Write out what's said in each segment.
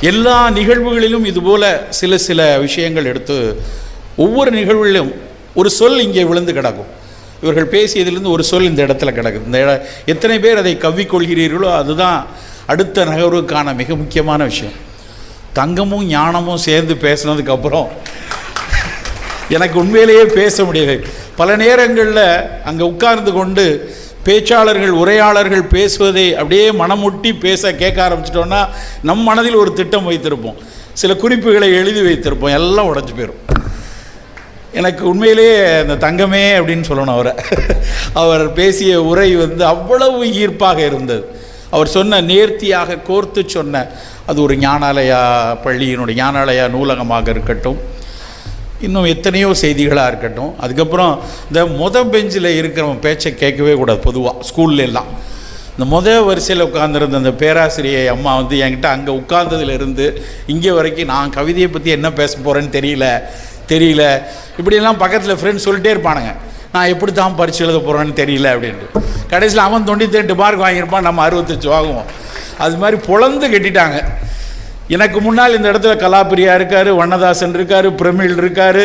எல்லா நிகழ்வுகளிலும் இதுபோல சில சில விஷயங்கள் எடுத்து ஒவ்வொரு நிகழ்விலும் ஒரு சொல் இங்கே விழுந்து கிடக்கும். இவர்கள் பேசியதிலிருந்து ஒரு சொல் இந்த இடத்துல கிடக்குது. இந்த இட எத்தனை பேர் அதை கவ்விக்கொள்கிறீர்களோ அதுதான் அடுத்த நகர்வுக்கான மிக முக்கியமான விஷயம். தங்கமும் ஞானமும் சேர்ந்து பேசுனதுக்கப்புறம் எனக்கு உண்மையிலேயே பேச முடியலை. பல நேரங்களில் அங்கே உட்கார்ந்து கொண்டு பேச்சாளர்கள் உரையாளர்கள் பேசுவதை அப்படியே மனமுட்டி பேச கேட்க ஆரம்பிச்சிட்டோன்னா நம் மனதில் ஒரு திட்டம் வைத்திருப்போம். சில குறிப்புகளை எழுதி வைத்திருப்போம். எல்லாம் உடஞ்சி போயிடும் எனக்கு உண்மையிலேயே அந்த தங்கமே அப்படின்னு சொல்லணும் அவரை. அவர் பேசிய உரை வந்து அவ்வளவு ஈர்ப்பாக இருந்தது. அவர் சொன்ன நேர்த்தியாக கோர்த்து சொன்ன அது ஒரு ஞானாலயா பள்ளியினுடைய ஞானாலயா நூலகமாக இருக்கட்டும். இன்னும் எத்தனையோ செய்திகளாக இருக்கட்டும். அதுக்கப்புறம் இந்த முத பெஞ்சில் இருக்கிறவன் பேச்சை கேட்கவே கூடாது பொதுவாக ஸ்கூல்ல எல்லாம். இந்த முதல் வரிசையில் உட்காந்துருந்த அந்த பேராசிரியை அம்மா வந்து என்கிட்ட அங்கே உட்கார்ந்ததுலேருந்து இங்கே வரைக்கும் நான் கவிதையை பற்றி என்ன பேச போகிறேன்னு தெரியல தெரியல. இப்படியெல்லாம் பக்கத்தில் ஃப்ரெண்ட்ஸ் சொல்லிட்டே இருப்பானுங்க. நான் எப்படி தான் பரிச்சு எழுத போகிறேன்னு தெரியல அப்படின்ட்டு. கடைசியில் அவன் தொண்ணூற்றி எட்டு மார்க் வாங்கியிருப்பான் நம்ம அறுபத்தஞ்சு வாங்குவோம் அது மாதிரி பொழந்து கட்டிட்டாங்க. எனக்கு முன்னால் இந்த இடத்துல கலாபிரியா இருக்கார் வண்ணதாசன் இருக்கார் பிரமிழ் இருக்கார்.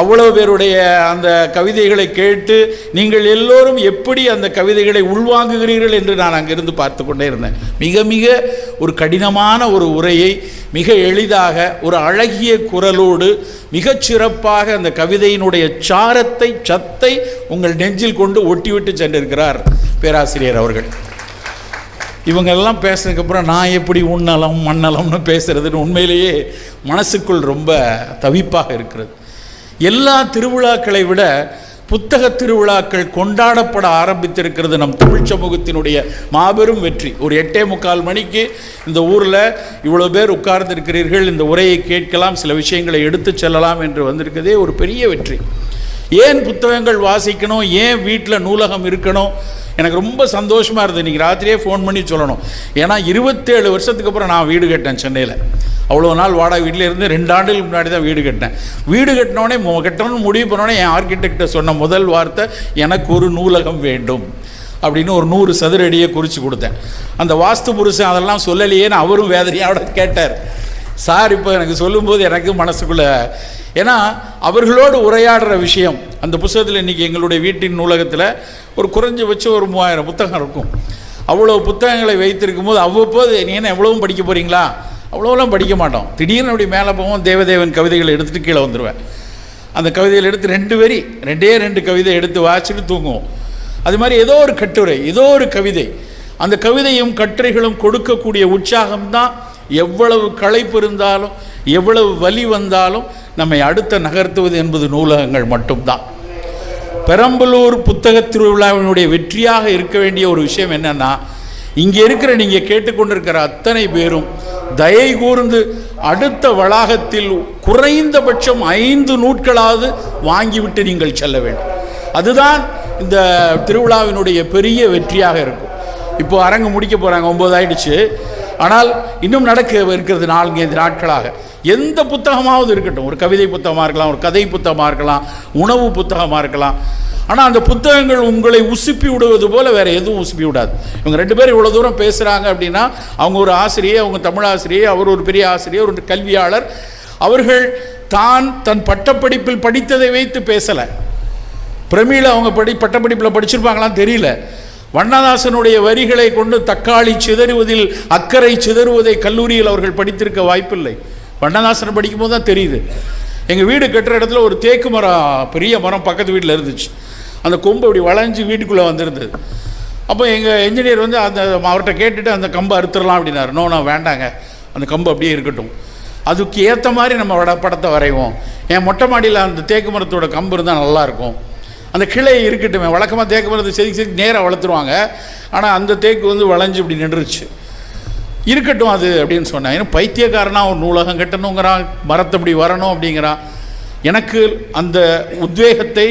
அவ்வளோ பேருடைய அந்த கவிதைகளை கேட்டு நீங்கள் எல்லோரும் எப்படி அந்த கவிதைகளை உள்வாங்குகிறீர்கள் என்று நான் அங்கிருந்து பார்த்து கொண்டே இருந்தேன். மிக மிக ஒரு கடினமான ஒரு உரையை மிக எளிதாக ஒரு அழகிய குரலோடு மிகச் சிறப்பாக அந்த கவிதையினுடைய சாரத்தை சத்தை உங்கள் நெஞ்சில் கொண்டு ஒட்டிவிட்டு சென்றிருக்கிறார் பேராசிரியர் அவர்கள். இவங்கெல்லாம் பேசுனதுக்கப்புறம் நான் எப்படி உன்னலம் மண்ணலம்னு பேசுறதுன்னு உண்மையிலேயே மனசுக்குள் ரொம்ப தவிப்பாக இருக்கிறது. எல்லா திருவிழாக்களை விட புத்தக திருவிழாக்கள் கொண்டாடப்பட ஆரம்பித்திருக்கிறது நம் தமிழ் சமூகத்தினுடைய மாபெரும் வெற்றி. ஒரு எட்டே முக்கால் மணிக்கு இந்த ஊரில் இவ்வளோ பேர் உட்கார்ந்திருக்கிறீர்கள் இந்த உரையை கேட்கலாம் சில விஷயங்களை எடுத்துச் செல்லலாம் என்று வந்திருக்கிறதே ஒரு பெரிய வெற்றி. ஏன் புத்தகங்கள் வாசிக்கணும்? ஏன் வீட்டில் நூலகம் இருக்கணும்? எனக்கு ரொம்ப சந்தோஷமாக இருந்தது. இன்றைக்கி ராத்திரியே ஃபோன் பண்ணி சொல்லணும். ஏன்னா இருபத்தேழு வருஷத்துக்கு அப்புறம் நான் வீடு கட்டேன் சென்னையில். அவ்வளோ நாள் வாடகை வீட்டில் இருந்து ரெண்டு ஆண்டுகளுக்கு முன்னாடி தான் வீடு கட்டினேன். வீடு கட்டினோடனே கட்டணும்னு முடிவு பண்ணோடனே என் ஆர்கிடெக்டை சொன்ன முதல் வார்த்தை எனக்கு ஒரு நூலகம் வேண்டும். அப்படின்னு ஒரு நூறு சதுர அடியை குறித்து கொடுத்தேன். அந்த வாஸ்து புருஷன் அதெல்லாம் சொல்லலையேன்னு அவரும் வேதனையோட கேட்டார். சார் இப்போ எனக்கு சொல்லும்போது எனக்கு மனசுக்குள்ளே ஏன்னா அவர்களோடு உரையாடுற விஷயம் அந்த புத்தகத்தில் இன்றைக்கி எங்களுடைய வீட்டின் நூலகத்தில் ஒரு குறைஞ்சபட்சம் ஒரு மூவாயிரம் புத்தகம் இருக்கும். அவ்வளோ புத்தகங்களை வைத்திருக்கும் போது அவ்வப்போது நீ என்ன எவ்வளவும் படிக்க போகிறீங்களா அவ்வளோலாம் படிக்க மாட்டோம். திடீர்னு அப்படி மேலே போவோம் தேவதேவன் கவிதைகளை எடுத்துகிட்டு கீழே வந்துடுவேன் அந்த கவிதைகளை எடுத்து ரெண்டு வரி ரெண்டே ரெண்டு கவிதை எடுத்து வாசிட்டு தூங்குவோம். அது மாதிரி ஏதோ ஒரு கட்டுரை ஏதோ ஒரு கவிதை. அந்த கவிதையும் கட்டுரைகளும் கொடுக்கக்கூடிய உற்சாகம்தான் எவ்வளவு களைப்பு இருந்தாலும் எவ்வளவு வலி வந்தாலும் நம்மை அடுத்த நகர்த்துவது என்பது நூலகங்கள் மட்டும்தான். பெரம்பலூர் புத்தக திருவிழாவினுடைய வெற்றியாக இருக்க வேண்டிய ஒரு விஷயம் என்னன்னா இங்கே இருக்கிற நீங்கள் கேட்டுக்கொண்டிருக்கிற அத்தனை பேரும் தயை கூர்ந்து அடுத்த வளாகத்தில் குறைந்தபட்சம் ஐந்து நூட்களாவது வாங்கிவிட்டு நீங்கள் செல்ல வேண்டும். அதுதான் இந்த திருவிழாவினுடைய பெரிய வெற்றியாக இருக்கும். இப்போ அரங்கு முடிக்க போகிறாங்க ஒம்பது ஆயிடுச்சு ஆனால் இன்னும் நடக்க இருக்கிறது நான்கைந்து நாட்களாக. எந்த புத்தகமாவது இருக்கட்டும். ஒரு கவிதை புத்தகமாக இருக்கலாம் ஒரு கதை புத்தகமாக இருக்கலாம் உணவு புத்தகமாக இருக்கலாம். ஆனால் அந்த புத்தகங்கள் உங்களை உசுப்பி விடுவது போல வேறு எதுவும் உசுப்பி விடாது. இவங்க ரெண்டு பேரும் இவ்வளோ தூரம் பேசுகிறாங்க அப்படின்னா அவங்க ஒரு ஆசிரியர் அவங்க தமிழ் ஆசிரியர் அவர் ஒரு பெரிய ஆசிரியர் ஒரு கல்வியாளர். அவர்கள் தான் தன் பட்டப்படிப்பில் படித்ததை வைத்து பேசலை. பிரமிழ அவங்க படி பட்டப்படிப்பில் படிச்சிருப்பாங்களான்னு தெரியல. வண்ணதாசனுடைய வரிகளை கொண்டு தக்காளி சிதறுவதில் அக்கறை சிதறுவதை கல்லூரியில் அவர்கள் படித்திருக்க வாய்ப்பில்லை. வண்ணதாசன் படிக்கும்போது தான் தெரியுது. எங்கள் வீடு கட்டுற இடத்துல ஒரு தேக்கு மரம் பெரிய மரம் பக்கத்து வீட்டில் இருந்துச்சு. அந்த கொம்பு அப்படி வளைஞ்சு வீட்டுக்குள்ளே வந்திருந்தது. அப்போ எங்கள் என்ஜினியர் வந்து அந்த அவர்கிட்ட கேட்டுட்டு அந்த கம்பை அறுத்துடலாம் அப்படின்னாரு. நோ நான் வேண்டாங்க. அந்த கம்பு அப்படியே இருக்கட்டும். அதுக்கு ஏற்ற மாதிரி நம்ம வட படத்தை வரைவோம். என் மொட்டை மாடியில் அந்த தேக்கு மரத்தோட கம்பு இருந்தால் நல்லாயிருக்கும் அந்த கிளை இருக்கட்டுமே. வழக்கமாக தேக்கு மரத்தை செதுக்கி செதுக்கி நேராக வளர்த்துருவாங்க. ஆனால் அந்த தேக்கு வந்து வளைஞ்சு இப்படி நின்றுச்சு இருக்கட்டும் அது அப்படின்னு சொன்னேன் ஏன்னா பைத்தியக்காரனாக ஒரு நூலகம் கட்டணுங்கிறான் மரத்தை இப்படி வரணும் அப்படிங்கிறான். எனக்கு அந்த உத்வேகத்தை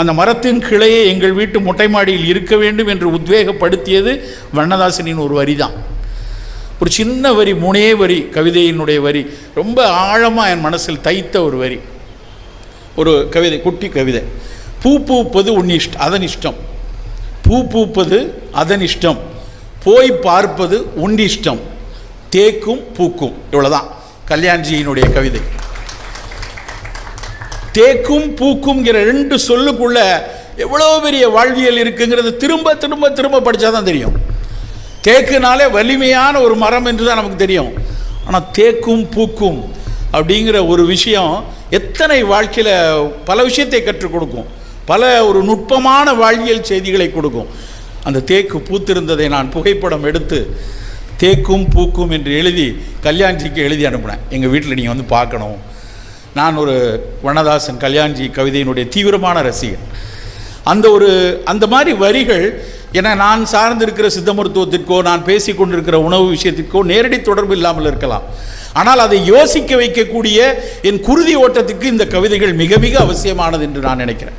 அந்த மரத்தின் கிளையை எங்கள் வீட்டு மொட்டை மாடியில் இருக்க வேண்டும் என்று உத்வேகப்படுத்தியது வண்ணதாசனின் ஒரு வரி தான் ஒரு சின்ன வரி மூணே வரி கவிதையினுடைய வரி. ரொம்ப ஆழமாக என் மனசில் தைத்த ஒரு வரி. ஒரு கவிதை குட்டி கவிதை. பூ பூப்பது உன் இஷ்ட அதன் இஷ்டம். பூ பூப்பது அதன் இஷ்டம். போய் பார்ப்பது உன் இஷ்டம். தேக்கும் பூக்கும். இவ்வளோதான் கல்யாண்ஜியினுடைய கவிதை. தேக்கும் பூக்கும்ங்கிற ரெண்டு சொல்லுக்குள்ள எவ்வளோ பெரிய வாழ்வியல் இருக்குங்கிறது திரும்ப திரும்ப திரும்ப படித்தா தான் தெரியும். தேக்குனாலே வலிமையான ஒரு மரம் என்று தான் நமக்கு தெரியும். ஆனால் தேக்கும் பூக்கும் அப்படிங்கிற ஒரு விஷயம் எத்தனை வாழ்க்கையில் பல விஷயத்தை கற்றுக் கொடுக்கும். பல ஒரு நுட்பமான வாழ்வியல் செய்திகளை கொடுக்கும். அந்த தேக்கு பூத்திருந்ததை நான் புகைப்படம் எடுத்து தேக்கும் பூக்கும் என்று எழுதி கல்யாண்ஜிக்கு எழுதி அனுப்பினேன். எங்கள் வீட்டில் நீங்கள் வந்து பார்க்கணும். நான் ஒரு வண்ணதாசன் கல்யாண்ஜி கவிதையினுடைய தீவிரமான ரசிகன். அந்த ஒரு அந்த மாதிரி வரிகள் என நான் சார்ந்திருக்கிற சித்த மருத்துவத்திற்கோ நான் பேசி கொண்டிருக்கிற உணவு விஷயத்திற்கோ நேரடி தொடர்பு இல்லாமல் இருக்கலாம். ஆனால் அதை யோசிக்க வைக்கக்கூடிய என் குருதி ஓட்டத்துக்கு இந்த கவிதைகள் மிக மிக அவசியமானது என்று நான் நினைக்கிறேன்.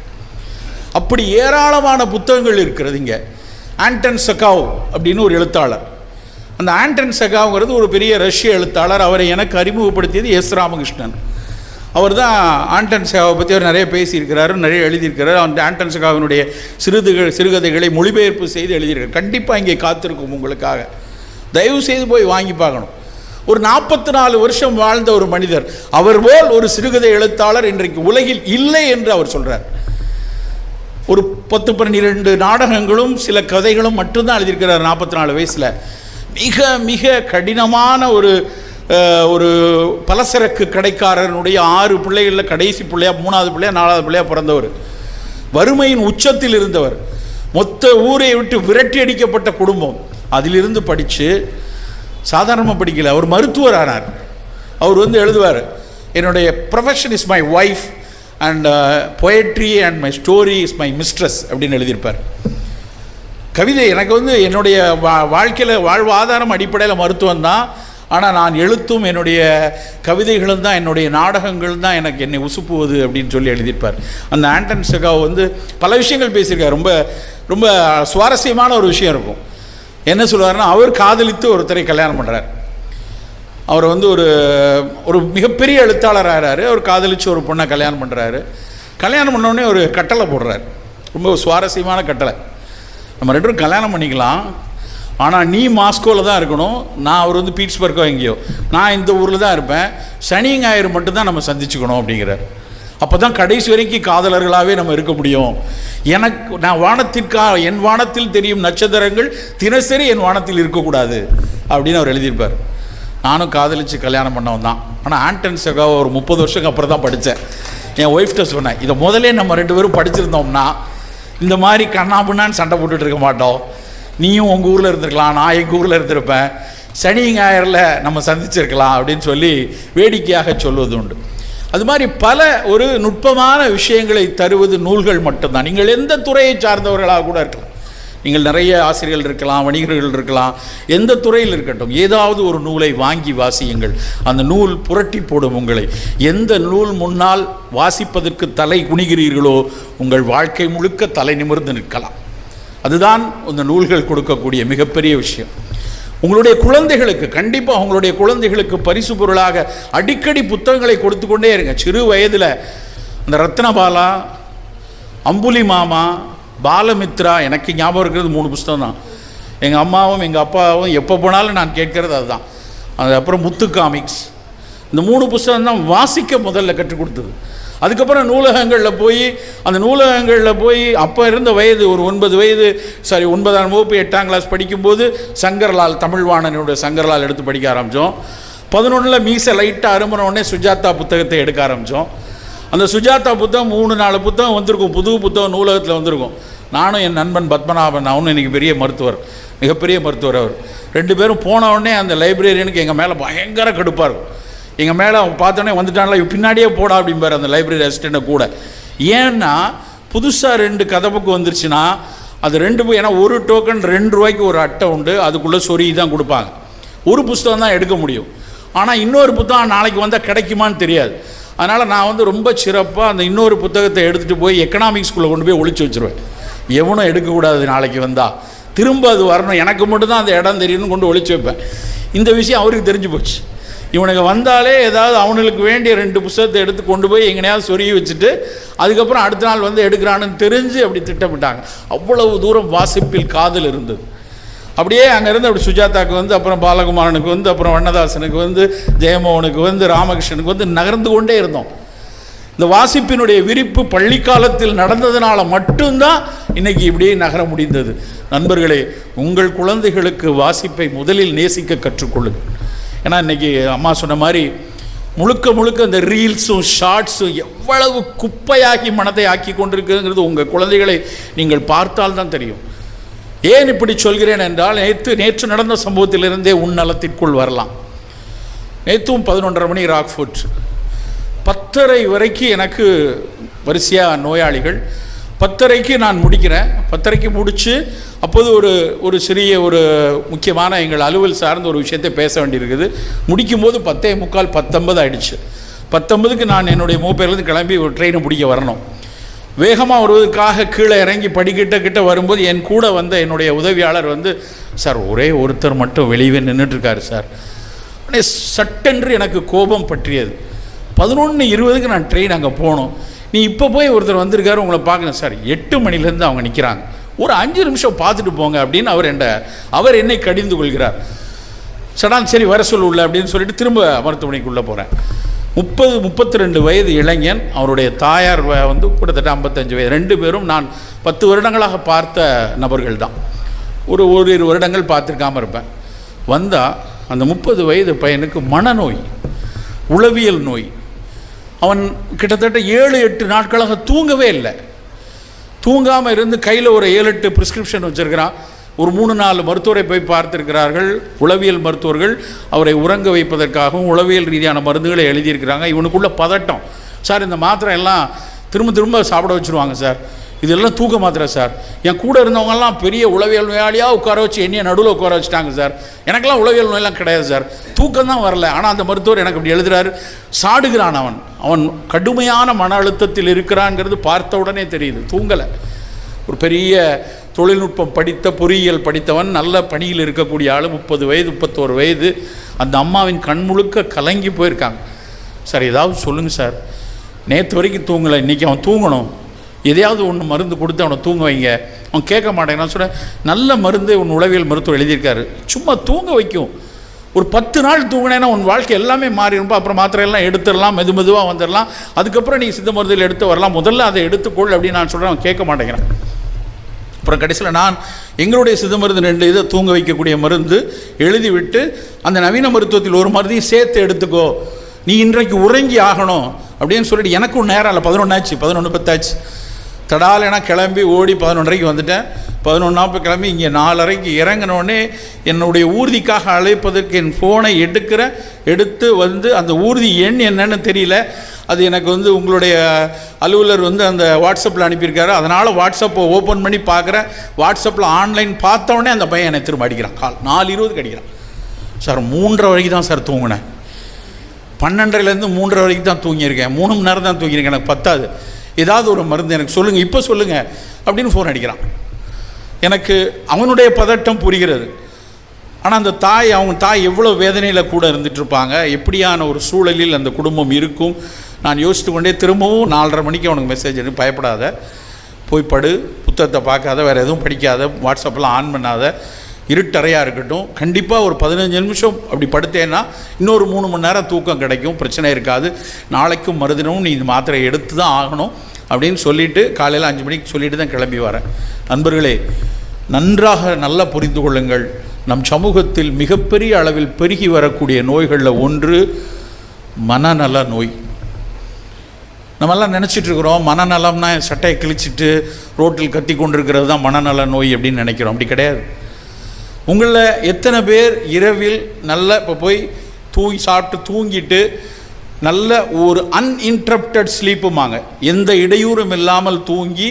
அப்படி ஏராளமான புத்தகங்கள் இருக்கிறது இங்கே. ஆண்டன் சகாவ் அப்படின்னு ஒரு எழுத்தாளர். அந்த ஆண்டன் சகாவுங்கிறது ஒரு பெரிய ரஷ்ய எழுத்தாளர். அவரை எனக்கு அறிமுகப்படுத்தியது எஸ் ராமகிருஷ்ணன். அவர் தான் ஆண்டன் சகாவை பற்றி அவர் நிறைய பேசியிருக்கிறாரு நிறைய எழுதியிருக்கிறார். அந்த ஆண்டன் சகாவினுடைய சிறுதுகள் சிறுகதைகளை மொழிபெயர்ப்பு செய்து எழுதியிருக்கார் கண்டிப்பாக இங்கே காத்திருக்கும் உங்களுக்காக. தயவு செய்து போய் வாங்கி பார்க்கணும். ஒரு நாற்பத்தி நாலு வருஷம் வாழ்ந்த ஒரு மனிதர். அவர் போல் ஒரு சிறுகதை எழுத்தாளர் இன்றைக்கு உலகில் இல்லை என்று அவர் சொல்கிறார் ஒரு பத்து பன்னிரெண்டு நாடகங்களும் சில கதைகளும் மட்டும்தான் எழுதியிருக்கிறார் நாற்பத்தி நாலு வயசில். மிக மிக கடினமான ஒரு ஒரு பலசரக்கு கடைக்காரனுடைய ஆறு பிள்ளைகளில் கடைசி பிள்ளையா மூணாவது பிள்ளையா நாலாவது பிள்ளையா பிறந்தவர். வறுமையின் உச்சத்தில் இருந்தவர். மொத்த ஊரை விட்டு விரட்டி அடிக்கப்பட்ட குடும்பம். அதிலிருந்து படித்து சாதாரணமாக படிக்கல அவர் மருத்துவர் ஆனார். அவர் வந்து எழுதுவார் என்னுடைய profession is my wife and poetry and my story is my mistress அப்படின்னு எழுதியிருப்பார். கவிதை எனக்கு வந்து என்னுடைய வா வாழ்க்கையில் வாழ்வாதாரம் அடிப்படையில் மருத்துவம் தான். ஆனால் நான் எழுத்தும் என்னுடைய கவிதைகளும் தான் என்னுடைய நாடகங்கள் தான் எனக்கு என்னை உசுப்புவது அப்படின்னு சொல்லி எழுதியிருப்பார். அந்த ஆண்டன் செகாவ் வந்து பல விஷயங்கள் பேசியிருக்கார். ரொம்ப ரொம்ப சுவாரஸ்யமான ஒரு விஷயம் இருக்கும். என்ன சொல்லுவாருன்னா அவர் காதலித்து ஒருத்தரை கல்யாணம் பண்ணுறார் அவர் வந்து ஒரு ஒரு மிகப்பெரிய எழுத்தாளராகிறாரு அவர் காதலிச்சு ஒரு பொண்ணை கல்யாணம் பண்ணுறாரு கல்யாணம் பண்ணோடனே ஒரு கட்டளை போடுறாரு. ரொம்ப சுவாரஸ்யமான கட்டளை. நம்ம ரெண்டு பேரும் கல்யாணம் பண்ணிக்கலாம். ஆனால் நீ மாஸ்கோவில் தான் இருக்கணும். நான் அவர் வந்து பீட்ஸ்பர்க்கோ எங்கேயோ. நான் இந்த ஊரில் தான் இருப்பேன். சனி ஞாயிறு மட்டும்தான் நம்ம சந்திச்சுக்கணும் அப்படிங்கிறார். அப்போ தான் கடைசி வரைக்கும் காதலர்களாகவே நம்ம இருக்க முடியும். எனக்கு நான் வானத்திற்கா என் வானத்தில் தெரியும் நட்சத்திரங்கள் தினசரி என் வானத்தில் இருக்கக்கூடாது அப்படின்னு அவர் எழுதியிருப்பார். நானும் காதலிச்சு கல்யாணம் பண்ணவன் தான். ஆனால் ஆண்டன் செகாவை ஒரு முப்பது வருஷத்துக்கு அப்புறம் தான் படித்தேன் என் ஒய்ஃப்ட்ட சொன்னேன் இதை முதலே நம்ம ரெண்டு பேரும் படிச்சிருந்தோம்னா இந்த மாதிரி கண்ணாபுண்ணான்னு சண்டை போட்டுட்டு இருக்க மாட்டோம். நீயும் உங்கள் ஊரில் இருந்திருக்கலாம் நான் எங்கள் ஊரில் இருந்திருப்பேன். சனி ஞாயிறில் நம்ம சந்திச்சிருக்கலாம் அப்படின்னு சொல்லி வேடிக்கையாக சொல்வது உண்டு. அது மாதிரி பல ஒரு நுட்பமான விஷயங்களை தருவது நூல்கள் மட்டும்தான். நீங்கள் எந்த துறையை சார்ந்தவர்களாக கூட இருக்கலாம். நீங்கள் நிறைய ஆசிரியர்கள் இருக்கலாம் வணிகர்கள் இருக்கலாம் எந்த துறையில் இருக்கட்டும் ஏதாவது ஒரு நூலை வாங்கி வாசியுங்கள். அந்த நூல் புரட்டி போடும் உங்களை. எந்த நூல் முன்னால் வாசிப்பதற்கு தலை குனிகிறீர்களோ உங்கள் வாழ்க்கை முழுக்க தலை நிமிர்ந்து நிற்கலாம். அதுதான் இந்த நூல்கள் கொடுக்கக்கூடிய மிகப்பெரிய விஷயம். உங்களுடைய குழந்தைகளுக்கு கண்டிப்பாக உங்களுடைய குழந்தைகளுக்கு பரிசு பொருளாக அடிக்கடி புத்தகங்களை கொடுத்து கொண்டே இருங்க. சிறு வயதில் அந்த ரத்னபாலா அம்புலி மாமா பாலமித்ரா எனக்கு ஞாபகம் இருக்கிறது மூணு புஸ்தகம் தான். எங்கள் அம்மாவும் எங்கள் அப்பாவும் எப்போ போனாலும் நான் கேட்கறது அதுதான். அதுக்கப்புறம் முத்து காமிக்ஸ். இந்த மூணு புஸ்தகம் தான் வாசிக்க முதல்ல கற்றுக் கொடுத்தது. அதுக்கப்புறம் நூலகங்களில் போய் அந்த நூலகங்களில் போய் அப்போ இருந்த வயது ஒரு ஒன்பது வயது சாரி ஒன்பதாம் வகுப்பு எட்டாம் கிளாஸ் படிக்கும்போது சங்கர்லால் தமிழ்வாணனுடைய சங்கர்லால் எடுத்து படிக்க ஆரம்பித்தோம் பதினொன்றில் மீசை லைட்டாக அரும்பின உடனே சுஜாதா புத்தகத்தை எடுக்க ஆரம்பித்தோம் அந்த சுஜாதா புத்தகம் மூணு நாலு புத்தகம் வந்திருக்கும். புது புத்தகம் நூலகத்தில் வந்திருக்கும். நானும் என் நண்பன் பத்மநாபன் அவனும் இன்றைக்கி பெரிய மருத்துவர் மிகப்பெரிய மருத்துவர் அவர். ரெண்டு பேரும் போன உடனே அந்த லைப்ரரியனுக்கு எங்கள் மேலே பயங்கர கடுப்பாக இருக்கும் எங்கள் மேலே அவன் பார்த்தோன்னே வந்துட்டான்ல பின்னாடியே போடா அப்படிம்பார் அந்த லைப்ரரி அசிஸ்டண்ட்டை கூட. ஏன்னா புதுசாக ரெண்டு கதை புக்கு வந்துருச்சுன்னா அது ரெண்டு ஏன்னா ஒரு டோக்கன் ரெண்டு ரூபாய்க்கு ஒரு அட்டை உண்டு அதுக்குள்ளே சொருகி தான் கொடுப்பாங்க. ஒரு புஸ்தகம் தான் எடுக்க முடியும். ஆனால் இன்னொரு புத்தகம் நாளைக்கு வந்தால் கிடைக்குமான்னு தெரியாது. அதனால் நான் வந்து ரொம்ப சிறப்பாக அந்த இன்னொரு புத்தகத்தை எடுத்துகிட்டு போய் எக்கனாமிக்ஸ்குள்ளே கொண்டு போய் ஒழிச்சு வச்சுருவேன். எவனும் எடுக்கக்கூடாது நாளைக்கு வந்தால் திரும்ப அது வரணும். எனக்கு மட்டும்தான் அந்த இடம் தெரியும்னு கொண்டு ஒழிச்சு வைப்பேன். இந்த விஷயம் அவருக்கு தெரிஞ்சு போச்சு. இவனுக்கு வந்தாலே ஏதாவது அவனுக்கு வேண்டிய ரெண்டு புஸ்தகத்தை எடுத்து கொண்டு போய் எங்கனையாவது சொருகி வச்சுட்டு அதுக்கப்புறம் அடுத்த நாள் வந்து எடுக்கிறான்னு தெரிஞ்சு அப்படி திட்டமிட்டாங்க. அவ்வளவு தூரம் வாசிப்பில் காதல் இருந்தது. அப்படியே அங்கேருந்து அப்படி சுஜாதாக்கு வந்து அப்புறம் பாலகுமாரனுக்கு வந்து அப்புறம் வண்ணதாசனுக்கு வந்து ஜெயமோகனுக்கு வந்து ராமகிருஷ்ணனுக்கு வந்து நகர்ந்து கொண்டே இருந்தோம். இந்த வாசிப்பினுடைய விரிப்பு பள்ளிக்காலத்தில் நடந்ததுனால மட்டும்தான் இன்னைக்கு இப்படியே நகர முடிந்தது. நண்பர்களே உங்கள் குழந்தைகளுக்கு வாசிப்பை முதலில் நேசிக்க கற்றுக்கொள்ளுங்கள். ஏன்னா இன்னைக்கு அம்மா சொன்ன மாதிரி முழுக்க முழுக்க இந்த ரீல்ஸும் ஷார்ட்ஸும் எவ்வளவு குப்பையாக்கி மனதை ஆக்கி கொண்டிருக்குங்கிறது உங்கள் குழந்தைகளை நீங்கள் பார்த்தால் தான் தெரியும். ஏன் இப்படி சொல்கிறேன் என்றால் நேற்று நேற்று நடந்த சம்பவத்திலிருந்தே உன் நலத்திற்குள் வரலாம். நேற்றும் பதினொன்றரை மணி ராக்ஃபுட். பத்தரை வரைக்கும் எனக்கு வரிசையாக நோயாளிகள். பத்தரைக்கு நான் முடிக்கிறேன். பத்தரைக்கு முடித்து அப்போது ஒரு ஒரு சிறிய ஒரு முக்கியமான எங்கள் அலுவல் சார்ந்த ஒரு விஷயத்தை பேச வேண்டியிருக்குது. முடிக்கும்போது பத்தே முக்கால் பத்தொன்பது ஆயிடுச்சு. பத்தொன்பதுக்கு நான் என்னுடைய மூப்பேர்லேருந்து கிளம்பி ஒரு ட்ரெயினை பிடிக்க வரணும். வேகமாக வருவதற்காக கீழே இறங்கி படிக்கிட்ட கிட்ட வரும்போது என் கூட வந்த என்னுடைய உதவியாளர் வந்து சார் ஒரே ஒருத்தர் மட்டும் வெளியே நின்றுட்டுருக்காரு சார். உடனே சட்டென்று எனக்கு கோபம் பற்றியது. பதினொன்று இருபதுக்கு நான் ட்ரெயின் அங்கே போகணும் நீ இப்போ போய் ஒருத்தர் வந்திருக்காரு உங்களை பார்க்கணும் சார். எட்டு மணிலேருந்து அவங்க நிற்கிறாங்க ஒரு அஞ்சு நிமிஷம் பார்த்துட்டு போங்க அப்படின்னு அவர் என்ன அவர் என்னை கடிந்து கொள்கிறார். சடான் சரி வர சொல்லு அப்படின்னு சொல்லிட்டு திரும்ப மருத்துவமனைக்குள்ளே போகிறேன் முப்பது முப்பத்தி ரெண்டு வயது இளைஞன் அவருடைய தாயார் வ- வந்து கிட்டத்தட்ட ஐம்பத்தஞ்சு வயது. ரெண்டு பேரும் நான் பத்து வருடங்களாக பார்த்த நபர்கள் தான் ஒரு ஓரிரு வருடங்கள் பார்த்துருக்காம இருப்பேன். வந்தால் அந்த முப்பது வயது பையனுக்கு மனநோய் உளவியல் நோய். அவன் கிட்டத்தட்ட ஏழு எட்டு நாட்களாக தூங்கவே இல்லை. தூங்காமல் இருந்து கையில் ஒரு ஏழு எட்டு ப்ரிஸ்கிரிப்ஷன் வச்சுருக்கிறான். ஒரு மூணு நாலு மருத்துவரை போய் பார்த்திருக்கிறார்கள் உளவியல் மருத்துவர்கள். அவரை உறங்க வைப்பதற்காகவும் உளவியல் ரீதியான மருந்துகளை எழுதியிருக்கிறாங்க. இவனுக்குள்ள பதட்டம். சார் இந்த மாத்திரை எல்லாம் திரும்ப திரும்ப சாப்பிட வச்சுருவாங்க சார். இதெல்லாம் தூக்க மாத்திரை சார். என் கூட இருந்தவங்கெல்லாம் பெரிய உளவியல் நோயாளியாக உட்கார வச்சு என்னைய நடுவில் உட்கார வச்சுட்டாங்க சார். எனக்கெல்லாம் உளவியல் நோயெல்லாம் கிடையாது சார். தூக்கம் தான் வரல. ஆனால் அந்த மருத்துவர் எனக்கு அப்படி எழுதுறாரு. சாடுகிறான் அவன். அவன் கடுமையான மன அழுத்தத்தில் இருக்கிறான்ங்கிறது பார்த்த உடனே தெரியுது. தூங்கலை. ஒரு பெரிய தொழில்நுட்பம் படித்த பொறியியல் படித்தவன் நல்ல பணியில் இருக்கக்கூடிய ஆள் முப்பது வயது முப்பத்தோரு வயது. அந்த அம்மாவின் கண் முழுக்க கலங்கி போயிருக்காங்க. சார் ஏதாவது சொல்லுங்கள் சார். நேற்று வரைக்கும் தூங்கலை. இன்றைக்கி அவன் தூங்கணும். எதையாவது ஒன்று மருந்து கொடுத்து அவனை தூங்க வைங்க. அவன் கேட்க மாட்டேங்கிறான். நான் நல்ல மருந்து உன் உளவியல் மருத்துவர் எழுதியிருக்காரு. சும்மா தூங்க வைக்கும். ஒரு பத்து நாள் தூங்கினேன்னா உன் வாழ்க்கை எல்லாமே மாறிடும்பா அப்புறம் மாத்திரையெல்லாம் எடுத்துடலாம் மெது மெதுவாக வந்துடலாம். அதுக்கப்புறம் நீ சித்த மருந்தில் எடுத்து வரலாம். முதல்ல அதை எடுத்துக்கொள் அப்படின்னு நான் சொல்கிறேன் அவன் கேட்க மாட்டேங்கிறான். அப்புறம் கடைசியில் நான் எங்களுடைய சித மருந்து ரெண்டு இதை தூங்க வைக்கக்கூடிய மருந்து எழுதிவிட்டு அந்த நவீன மருத்துவத்தில் ஒரு மருந்தையும் சேர்த்து எடுத்துக்கோ. நீ இன்றைக்கு உறங்கி ஆகணும் அப்படின்னு சொல்லிட்டு எனக்கும் நேரம் இல்லை. பதினொன்றாச்சு பதினொன்று பத்தாச்சு. தடாலனா கிளம்பி ஓடி பதினொன்றரைக்கு வந்துட்டேன். பதினொன்றாம் கிழமை இங்கே நாலரைக்கு இறங்கினோடனே என்னுடைய ஊர்திக்காக அழைப்பதற்கு என் ஃபோனை எடுக்கிறேன் எடுத்து வந்து அந்த ஊர்தி எண் என்னன்னு தெரியல. அது எனக்கு வந்து உங்களுடைய அலுவலர் வந்து அந்த வாட்ஸ்அப்பில் அனுப்பியிருக்காரு. அதனால் வாட்ஸ்அப்பை ஓப்பன் பண்ணி பார்க்குறேன். வாட்ஸ்அப்பில் ஆன்லைன் பார்த்தோடனே அந்த பையன் என்னை திரும்ப அடிக்கிறான். கால் நாலு இருபதுக்கு அடிக்கிறான். சார் மூன்றரை வரைக்கும் தான் சார் தூங்கினேன். பன்னெண்டரைலேருந்து மூன்றரை வரைக்கும் தான் தூங்கியிருக்கேன். மூணு மணி நேரம் தான் தூங்கியிருக்கேன். எனக்கு பத்தாது. ஏதாவது ஒரு மருந்து எனக்கு சொல்லுங்கள் இப்போ சொல்லுங்கள் அப்படின்னு ஃபோன் அடிக்கிறான். எனக்கு அவனுடைய பதட்டம் புரிகிறது. ஆனால் அந்த தாய் அவங்க தாய் எவ்வளோ வேதனையில் கூட இருந்துகிட்ருப்பாங்க எப்படியான ஒரு சூழலில் அந்த குடும்பம் இருக்கும். நான் யோசித்து கொண்டே திரும்பவும் நாலரை மணிக்கு அவனுக்கு மெசேஜ் அனுப்பி பயப்படாத. போய் படு புத்தகத்தை பார்க்காத வேறு எதுவும் படிக்காத வாட்ஸ்அப்பெலாம் ஆன் பண்ணாத. இருட்டறையாக இருக்கட்டும். கண்டிப்பாக ஒரு பதினஞ்சு நிமிஷம் அப்படி படுத்தேன்னா இன்னொரு மூணு மணி நேரம் தூக்கம் கிடைக்கும். பிரச்சனை இருக்காது. நாளைக்கும் மறுதினமும் நீ இந்த மாத்திரை எடுத்து தான் ஆகணும். அப்படின்னு சொல்லிவிட்டு காலையில் அஞ்சு மணிக்கு சொல்லிட்டு தான் கிளம்பி வரேன். நண்பர்களே நன்றாக நல்லா புரிந்து கொள்ளுங்கள். நம் சமூகத்தில் மிகப்பெரிய அளவில் பெருகி வரக்கூடிய நோய்களில் ஒன்று மனநல நோய். நம்மெல்லாம் நினச்சிட்டு இருக்கிறோம் மனநலம்னா சட்டையை கிழிச்சிட்டு ரோட்டில் கத்தி கொண்டிருக்கிறது தான் மனநல நோய் அப்படின்னு நினைக்கிறோம். அப்படி கிடையாது. உங்களில் எத்தனை பேர் இரவில் நல்ல இப்போ போய் தூங்கி சாப்பிட்டு தூங்கிட்டு நல்ல ஒரு அன்இன்ட்ரப்டட் ஸ்லீப்புமாங்க எந்த இடையூறும் இல்லாமல் தூங்கி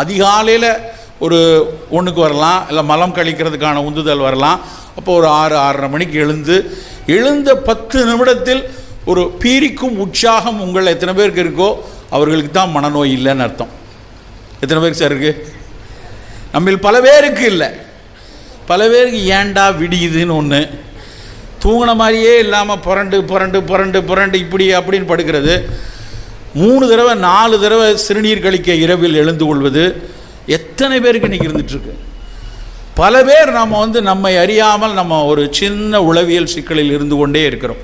அதிகாலையில் ஒரு ஒன்றுக்கு வரலாம் இல்லை மலம் கழிக்கிறதுக்கான உந்துதல் வரலாம். அப்போ ஒரு ஆறு ஆறரை மணிக்கு எழுந்து எழுந்த பத்து நிமிடத்தில் ஒரு பீரிக்கும் உற்சாகம் உங்கள் எத்தனை பேருக்கு இருக்கோ அவர்களுக்கு தான் மனநோய் இல்லைன்னு அர்த்தம். எத்தனை பேருக்கு சார் இருக்குது நம்மில் பல பேருக்கு இல்லை. பல பேருக்கு ஏன்டா விடியுதுன்னு ஒன்று தூங்கின மாதிரியே இல்லாமல் புரண்டு புரண்டு புரண்டு புரண்டு இப்படி அப்படின்னு படுக்கிறது. மூணு தடவை நாலு தடவை சிறுநீர் கழிக்க இரவில் எழுந்து கொள்வது எத்தனை பேருக்கு இன்றைக்கி இருந்துகிட்ருக்கு பல பேர் நம்ம வந்து நம்மை அறியாமல் நம்ம ஒரு சின்ன உளவியல் சிக்கலில் இருந்து கொண்டே இருக்கிறோம்.